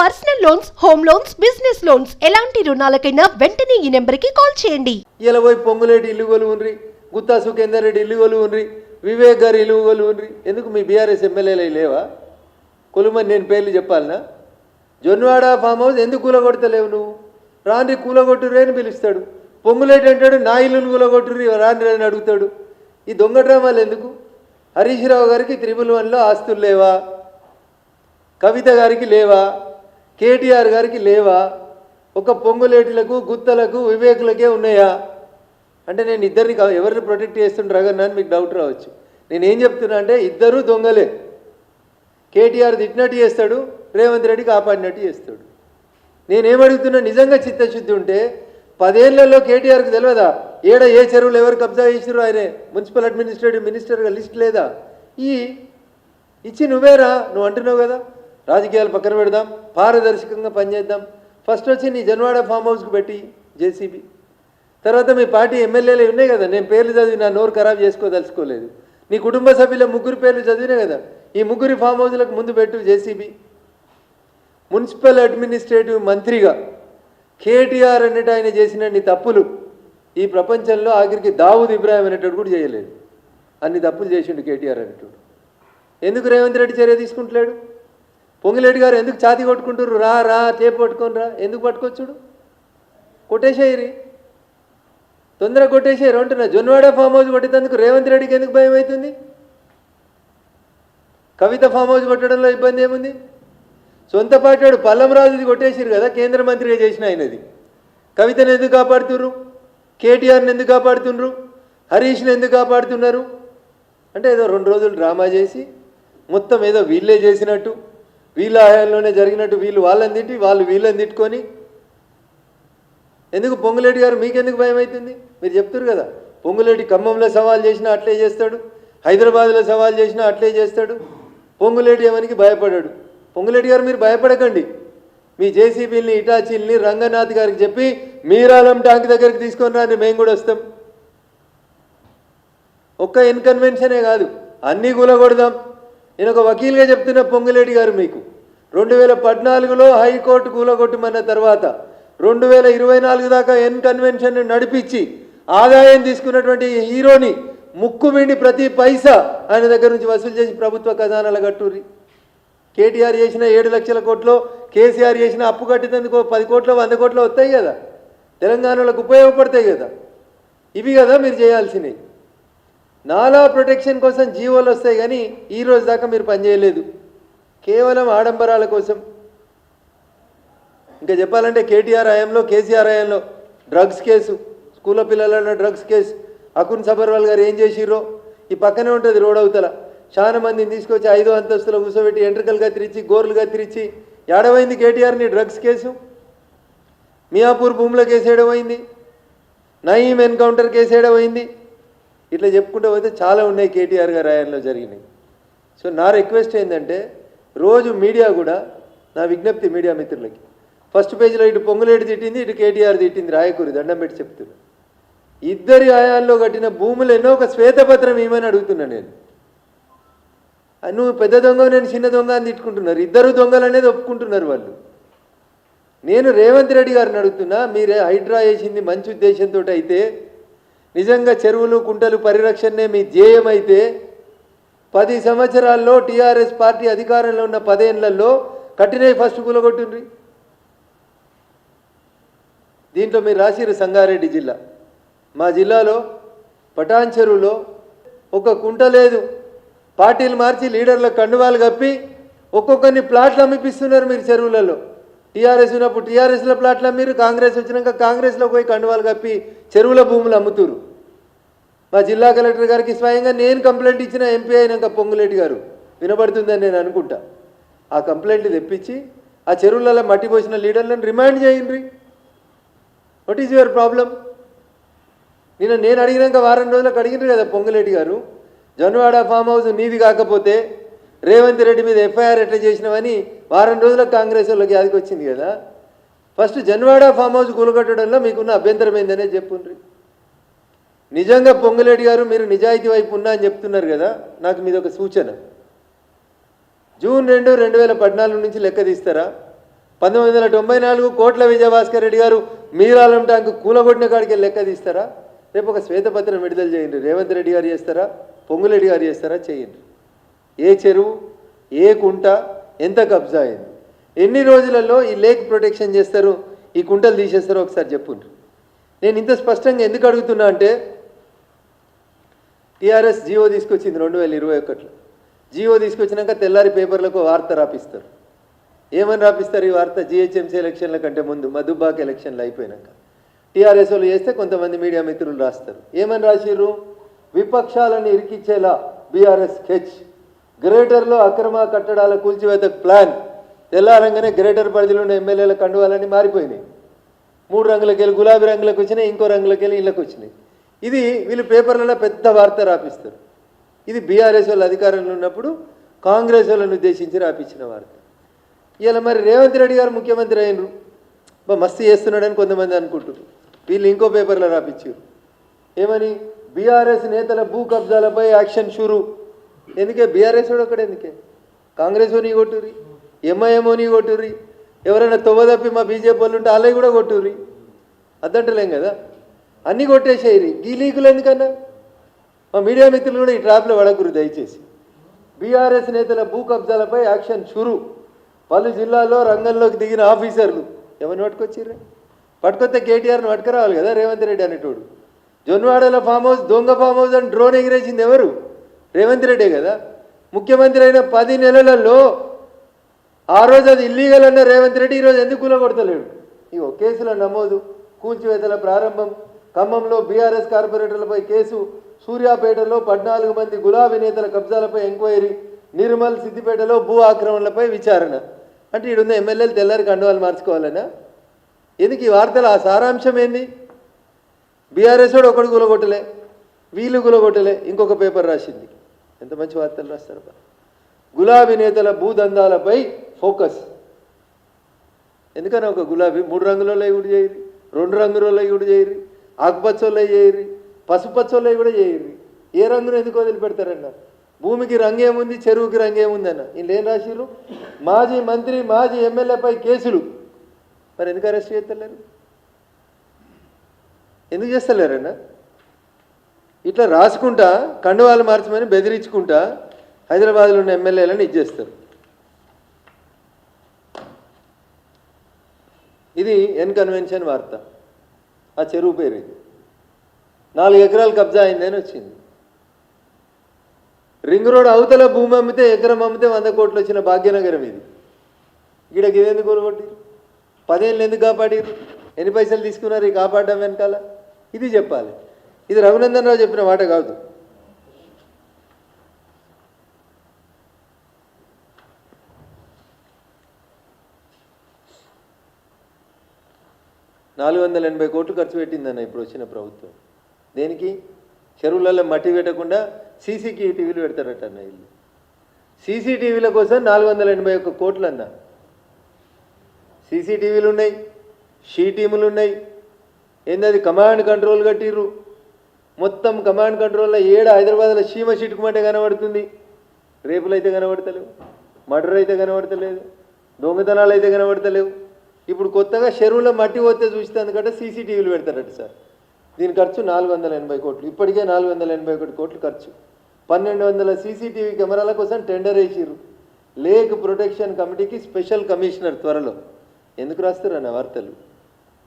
Personal loans home loans business loans. ఎలాంటి రుణాలకైనా వెంటనే ఈ నెంబర్కి కాల్ చేయండి. ఇలా పోయి పొంగులేటి ఇల్లు కొలు గుత్తా సుఖేందర్ రెడ్డి ఇల్లు కొలు వివేక్ గారి ఇల్లు కొలు ఎందుకు మీ బీఆర్ఎస్ ఎమ్మెల్యేలు లేవా? కొలుమని నేను పేర్లు చెప్పాలనా? జొన్నవాడ ఫామ్ హౌస్ ఎందుకు కూలగొడతలేవు నువ్వు? రాండ్రి కూలగొట్టురే అని పిలుస్తాడు. పొంగులేటి అంటాడు నా ఇల్లును కూలగొట్టుర్రి రాండ్రి అని అడుగుతాడు. ఈ దొంగ డ్రామాలు ఎందుకు? హరీష్ రావు గారికి త్రిబుల్ వన్లో ఆస్తులు లేవా? కవిత గారికి లేవా? కేటీఆర్ గారికి లేవా? ఒక పొంగులేటిలకు గుత్తలకు వివేకులకే ఉన్నాయా? అంటే నేను ఇద్దరిని ఎవరిని ప్రొటెక్ట్ చేస్తుండ్రగన్నా అని మీకు డౌట్ రావచ్చు. నేను ఏం చెప్తున్నా అంటే ఇద్దరూ దొంగలే. కేటీఆర్ తిట్టినట్టు చేస్తాడు రేవంత్ రెడ్డి కాపాడినట్టు చేస్తాడు. నేనేమడుగుతున్నా నిజంగా చిత్తశుద్ధి ఉంటే పదేళ్ళలో కేటీఆర్కి తెలియదా ఏడ ఏ చెరువులు ఎవరు కబ్జా చేసిరు ఆయనే? మున్సిపల్ అడ్మినిస్ట్రేటివ్ మినిస్టర్గా లిస్ట్ లేదా? ఈ ఇచ్చి నువ్వేరా? నువ్వు అంటున్నావు కదా. రాజకీయాలు పక్కన పెడదాం పారదర్శకంగా పనిచేద్దాం. ఫస్ట్ వచ్చి నీ జన్వాడ ఫామ్ హౌస్కి పెట్టి జేసీబీ తర్వాత మీ పార్టీ ఎమ్మెల్యేలు ఉన్నాయి కదా నేను పేర్లు చదివి నా నోరు ఖరాబ్ చేసుకోదలుచుకోలేదు. నీ కుటుంబ సభ్యుల ముగ్గురు పేర్లు చదివినా కదా ఈ ముగ్గురి ఫామ్ హౌస్లకు ముందు పెట్టు జేసీబీ మున్సిపల్ అడ్మినిస్ట్రేటివ్ మంత్రిగా కేటీఆర్ అన్నట్టు ఆయన చేసినన్ని తప్పులు ఈ ప్రపంచంలో ఆఖరికి దావుద్ ఇబ్రాహిం అనేటోడు కూడా చేయలేదు. అన్ని తప్పులు చేసిండు కేటీఆర్ అనేటోడు ఎందుకు రేవంత్ రెడ్డి చర్య తీసుకుంటలేడు? పొంగిలేడు గారు ఎందుకు ఛాతి కొట్టుకుంటారు రా రా టేపు పట్టుకొని రా. ఎందుకు పట్టుకొచ్చుడు? కొట్టేసేయరి తొందర కొట్టేసేయరు అంటున్నా. జొన్నవాడ ఫామ్ హౌస్ కొట్టేందుకు రేవంత్ రెడ్డికి ఎందుకు భయం అవుతుంది? కవిత ఫామ్ హౌస్ కొట్టడంలో ఇబ్బంది ఏముంది? సొంత పాటాడు పల్లంరాజుది కొట్టేసిరు కదా కేంద్ర మంత్రిగా చేసిన ఆయనది. కవితను ఎందుకు కాపాడుతుండ్రు కేటీఆర్ని ఎందుకు కాపాడుతుండ్రు హరీష్ని ఎందుకు కాపాడుతున్నారు? అంటే ఏదో రెండు రోజులు డ్రామా చేసి మొత్తం ఏదో వీళ్ళే చేసినట్టు. వీళ్ళ హయాంలోనే జరిగినట్టు వీళ్ళు వాళ్ళని తిట్టి వాళ్ళు వీళ్ళని తిట్టుకొని. ఎందుకు పొంగులేటి గారు మీకెందుకు భయం అవుతుంది మీరు చెప్తారు కదా పొంగులేటి ఖమ్మంలో సవాల్ చేసినా అట్లే చేస్తాడు హైదరాబాద్లో సవాల్ చేసినా అట్లే చేస్తాడు పొంగులేటి ఏమనికి భయపడాడు? పొంగులేటి గారు మీరు భయపడకండి. మీ జేసీబీల్ని ఇటాచీల్ని రంగనాథ్ గారికి చెప్పి మీరాలం ట్యాంక్ దగ్గరికి తీసుకొని రాని మేము కూడా వస్తాం. ఒక్క ఇన్కన్వెన్షనే కాదు అన్నీ కూలగొడదాం. నేను ఒక వకీల్గా చెప్తున్న పొంగులేటి గారు మీకు. రెండు వేల పద్నాలుగులో హైకోర్టు కూలగొట్టమన్న తర్వాత రెండు వేల ఇరవై నాలుగు దాకా ఎన్ కన్వెన్షన్ నడిపించి ఆదాయం తీసుకున్నటువంటి హీరోని ముక్కు మిండి ప్రతి పైసా ఆయన దగ్గర నుంచి వసూలు చేసి ప్రభుత్వ ఖజానాల కట్టుర్రి. కేటీఆర్ చేసిన ఏడు లక్షల కోట్లు కేసీఆర్ చేసిన అప్పు కట్టినందుకు పది కోట్లు వంద కోట్లు వస్తాయి కదా. తెలంగాణలకు ఉపయోగపడతాయి కదా. ఇవి కదా మీరు చేయాల్సినవి. నాలా ప్రొటెక్షన్ కోసం జీవోలు వస్తాయి కానీ ఈ రోజు దాకా మీరు పనిచేయలేదు కేవలం ఆడంబరాల కోసం. ఇంకా చెప్పాలంటే కేటీఆర్ హయాంలో కేసీఆర్ హయాంలో డ్రగ్స్ కేసు స్కూల్లో పిల్లల డ్రగ్స్ కేసు అకున్ సబర్వాల్ గారు ఏం చేసిర్రో? ఈ పక్కనే ఉంటుంది రోడ్ అవతల. చాలా మందిని తీసుకొచ్చి ఐదో అంతస్తులో కూర్చోబెట్టి ఎంట్రికలు కత్తిరించి గోర్లు కత్తిరించి ఏడవైంది కేటీఆర్ని డ్రగ్స్ కేసు? మియాపూర్ భూముల కేసు ఏడవైంది? నయీం ఎన్కౌంటర్ కేసు ఏడవైంది? ఇట్లా చెప్పుకుంటూ పోతే చాలా ఉన్నాయి కేటీఆర్ గారు ఆయనలో జరిగినాయి సో నా రిక్వెస్ట్ ఏంటంటే రోజు మీడియా కూడా నా విజ్ఞప్తి మీడియా మిత్రులకి ఫస్ట్ పేజీలో ఇటు పొంగులేటి తిట్టింది ఇటు కేటీఆర్ తిట్టింది రాయకూరి దండం పెట్టి చెప్తున్నా. ఇద్దరి ఆయాల్లో కట్టిన భూములు ఎన్నో ఒక శ్వేతపత్రం ఏమని అడుగుతున్నా నేను. నువ్వు పెద్ద దొంగ నేను చిన్న దొంగ అని తిట్టుకుంటున్నారు. ఇద్దరు దొంగలు అనేది ఒప్పుకుంటున్నారు వాళ్ళు. నేను రేవంత్ రెడ్డి గారిని అడుగుతున్నా మీరే హైడ్రా వేసింది మంచి ఉద్దేశంతో అయితే నిజంగా చెరువులు కుంటలు పరిరక్షణనే మీ ధ్యేయం అయితే పది సంవత్సరాల్లో టీఆర్ఎస్ పార్టీ అధికారంలో ఉన్న పదేళ్ళలో కట్టినవి ఫస్ట్ కూలగొట్టుండ్రి. దీంట్లో మీరు రాసిరు సంగారెడ్డి జిల్లా. మా జిల్లాలో పటాన్ చెరువులో ఒక కుంట లేదు. పార్టీలు మార్చి లీడర్ల కండువాలు కప్పి ఒక్కొక్కరిని ప్లాట్లు అమ్మిపిస్తున్నారు మీరు చెరువులలో. టీఆర్ఎస్ ఉన్నప్పుడు టీఆర్ఎస్లో ప్లాట్లు మీరు కాంగ్రెస్ వచ్చినాక కాంగ్రెస్లో పోయి కండువాలు కప్పి చెరువుల భూములు అమ్ముతురు మా జిల్లా కలెక్టర్ గారికి స్వయంగా నేను కంప్లైంట్ ఇచ్చిన ఎంపీ అయినాక పొంగులేటి గారు. వినబడుతుందని నేను అనుకుంటా. ఆ కంప్లైంట్ తెప్పించి ఆ చెరువులలో మట్టి పోసిన లీడర్లను రిమైండ్ చేయండి వాట్ ఈజ్ యువర్ ప్రాబ్లం నిన్న నేను అడిగినాక వారం రోజులకు అడిగినారు కదా పొంగులేటి గారు. జొన్నవాడ ఫామ్ హౌస్ నీది కాకపోతే రేవంత్ రెడ్డి మీద ఎఫ్ఐఆర్ ఎట్లా చేసినవని వారం రోజుల కాంగ్రెస్ వాళ్ళకి యాదికి వచ్చింది కదా. ఫస్ట్ జన్వాడ ఫామ్ హౌస్ కూలగొట్టడంలో మీకున్న అభ్యంతరం ఏందనే చెప్పుండ్రి. నిజంగా పొంగులేటి గారు మీరు నిజాయితీ వైపు ఉన్నా అని చెప్తున్నారు కదా నాకు మీద ఒక సూచన. జూన్ రెండు రెండు వేల పద్నాలుగు నుంచి లెక్క తీస్తారా? పంతొమ్మిది వందల తొంభై నాలుగు కోట్ల విజయభాస్కర్ రెడ్డి గారు మీరాలం ట్యాంకు కూలగొట్టిన కాడికి లెక్క తీస్తారా? రేపు ఒక శ్వేతపత్రం విడుదల చేయండి. రేవంత్ రెడ్డి గారు చేస్తారా? పొంగులెడ్డి గారు చేస్తారా? చేయండి. ఏ చెరువు ఏ కుంట ఎంత కబ్జా అయింది? ఎన్ని రోజులలో ఈ లేక్ ప్రొటెక్షన్ చేస్తారు? ఈ కుంటలు తీసేస్తారో ఒకసారి చెప్పుండ్రు. నేను ఇంత స్పష్టంగా ఎందుకు అడుగుతున్నా అంటే టీఆర్ఎస్ జియో తీసుకొచ్చింది రెండు వేల ఇరవై ఒకటిలో. జియో తీసుకొచ్చినాక తెల్లారి పేపర్లకు వార్త రాపిస్తారు. ఏమని రాపిస్తారు ఈ వార్త? జిహెచ్ఎంసీ ఎలక్షన్ల కంటే ముందు మధుబాక్ ఎలక్షన్లు అయిపోయినాక. టీఆర్ఎస్ వాళ్ళు చేస్తే కొంతమంది మీడియా మిత్రులు రాస్తారు. ఏమని రాసిర్రు? విపక్షాలను ఇరికిచ్చేలా బీఆర్ఎస్ హెచ్ గ్రేటర్లో అక్రమ కట్టడాల కూల్చివేత ప్లాన్. తెల్లారంగానే గ్రేటర్ పరిధిలో ఉన్న ఎమ్మెల్యేల కండువాలన్నీ మారిపోయినాయి. మూడు రంగులకి వెళ్ళి గులాబీ రంగులకు వచ్చినాయి ఇంకో రంగులకి వెళ్ళి ఇళ్ళకి వచ్చినాయి. ఇది వీళ్ళు పేపర్లలో పెద్ద వార్త రాపిస్తారు. ఇది బీఆర్ఎస్ వాళ్ళు అధికారంలో ఉన్నప్పుడు కాంగ్రెస్ వాళ్ళని ఉద్దేశించి రాపించిన వార్త. ఇలా మరి రేవంత్ రెడ్డి గారు ముఖ్యమంత్రి అయినరు. బా మస్తు చేస్తున్నాడని కొంతమంది అనుకుంటారు వీళ్ళు ఇంకో పేపర్లో రాపించారు. ఏమని? బీఆర్ఎస్ నేతల భూ కబ్జాలపై యాక్షన్ షురూ. ఎందుకే? బీఆర్ఎస్ వాడు ఒకడు ఎందుకే? కాంగ్రెస్ నీ కొట్టుర్రి. ఎంఐఎంఓ నీ కొట్టుర్రి. ఎవరైనా తొవ్వదప్పి మా బీజేపీ వాళ్ళు ఉంటే అలాగే కూడా కొట్టుర్రి. అద్దంటలేం కదా? అన్నీ కొట్టేసేయరి ఈ లీకులు ఎందుకన్నా? మా మీడియా మిత్రులు కూడా ఈ ట్రాప్లో పడకురు దయచేసి. బీఆర్ఎస్ నేతల భూ కబ్జాలపై యాక్షన్ షురు. పలు జిల్లాల్లో రంగంలోకి దిగిన ఆఫీసర్లు. ఎవరిని పట్టుకొచ్చిర్రు? పట్టుకొస్తే కేటీఆర్ని పట్టుకురావాలి కదా రేవంత్ రెడ్డి అనేటోడు. జొన్వాడల ఫామ్ హౌస్ దొంగ ఫామ్ హౌస్ అని డ్రోన్ ఎగిరేసింది ఎవరు? రేవంత్ రెడ్డే కదా? ముఖ్యమంత్రి అయిన పది నెలలలో ఆ రోజు అది ఇల్లీగల్ అన్న రేవంత్ రెడ్డి ఈరోజు ఎందుకు కూలగొడతలేడు? ఇగో కేసుల నమోదు కూల్చివేతల ప్రారంభం ఖమ్మంలో బీఆర్ఎస్ కార్పొరేటర్లపై కేసు సూర్యాపేటలో పద్నాలుగు మంది గులాబీ నేతల కబ్జాలపై ఎంక్వైరీ నిర్మల్ సిద్దిపేటలో భూ ఆక్రమణలపై విచారణ. అంటే ఈడున్న ఎమ్మెల్యేలు తెల్లారి కండువాలు మార్చుకోవాలనా? ఎందుకు ఈ వార్తలు ఆ సారాంశం ఏంది? బీఆర్ఎస్ వాడు ఒకడు గులగొట్టలే వీళ్ళు గులగొట్టలే ఇంకొక పేపర్ రాసింది. ఎంత మంచి వార్తలు రాస్తారు గులాబీ నేతల భూదందాలపై ఫోకస్. ఎందుకని ఒక గులాబీ మూడు రంగులలో కూడా చేయరు రెండు రంగులలో కూడా చేయరు ఆకుపచ్చోళ్ళ చేయరు పసుపచ్చోళ్ళ కూడా చేయరు. ఏ రంగును ఎందుకు వదిలిపెడతారన్న? భూమికి రంగు ఏముంది చెరువుకి రంగు ఏముంది అన్న. వీళ్ళు ఏం రాసిరు మాజీ మంత్రి మాజీ ఎమ్మెల్యేపై కేసులు. మరి ఎందుకు అరెస్ట్ చేస్తలేరు? ఎందుకు చేస్తలేరన్నా? ఇట్లా రాసుకుంటా కండువాలు మార్చమని బెదిరించుకుంటా హైదరాబాద్లో ఉన్న ఎమ్మెల్యేలను ఇచ్చేస్తారు ఇది ఎన్ కన్వెన్షన్ వార్త. ఆ చెరువు పేరు ఇది. నాలుగు ఎకరాలు కబ్జా అయిందని వచ్చింది. రింగ్ రోడ్ అవతల భూమి అమ్మితే ఎకరం అమ్మితే వంద కోట్లు వచ్చిన భాగ్యనగరం ఇది. ఈడకి ఇదెందుకు కొనుగొట్టి పదేళ్ళు ఎందుకు కాపాడారు? ఎన్ని పైసలు తీసుకున్నారు? ఈ కాపాడడం వెనకాల? ఇది చెప్పాలి. ఇది రఘునందన్ రావు చెప్పిన మాట కాదు. నాలుగు వందల ఎనభై కోట్లు ఖర్చు పెట్టిందన్న ఇప్పుడు వచ్చిన ప్రభుత్వం. దేనికి? చెరువులలో మట్టి పెట్టకుండా సీసీకి టీవీలు పెడతారట అన్న ఇల్లు సీసీటీవీల కోసం నాలుగు వందల ఎనభై ఒక్క కోట్లు అన్న సీసీటీవీలు ఉన్నాయి షీ టీములు ఉన్నాయి. ఏందది కమాండ్ కంట్రోల్ కట్టిర్రు? మొత్తం కమాండ్ కంట్రోల్లో ఏడ హైదరాబాద్లో సీమ చిట్టుకుమంటే కనబడుతుంది. రేపులు అయితే కనబడతలేవు. మర్డర్ అయితే కనబడతలేదు. దొంగతనాలు అయితే కనబడతలేవు. ఇప్పుడు కొత్తగా చెరువులో మట్టి పోతే చూస్తే ఎందుకంటే సీసీటీవీలు పెడతారట సార్. దీని ఖర్చు నాలుగు వందల ఎనభై కోట్లు. ఇప్పటికే నాలుగు వందల ఎనభై ఒకటి కోట్లు ఖర్చు. పన్నెండు వందల సీసీటీవీ కెమెరాల కోసం టెండర్ వేసిర్రు. లేక్ ప్రొటెక్షన్ కమిటీకి స్పెషల్ కమిషనర్ త్వరలో. ఎందుకు రాస్తారన్న వార్తలు?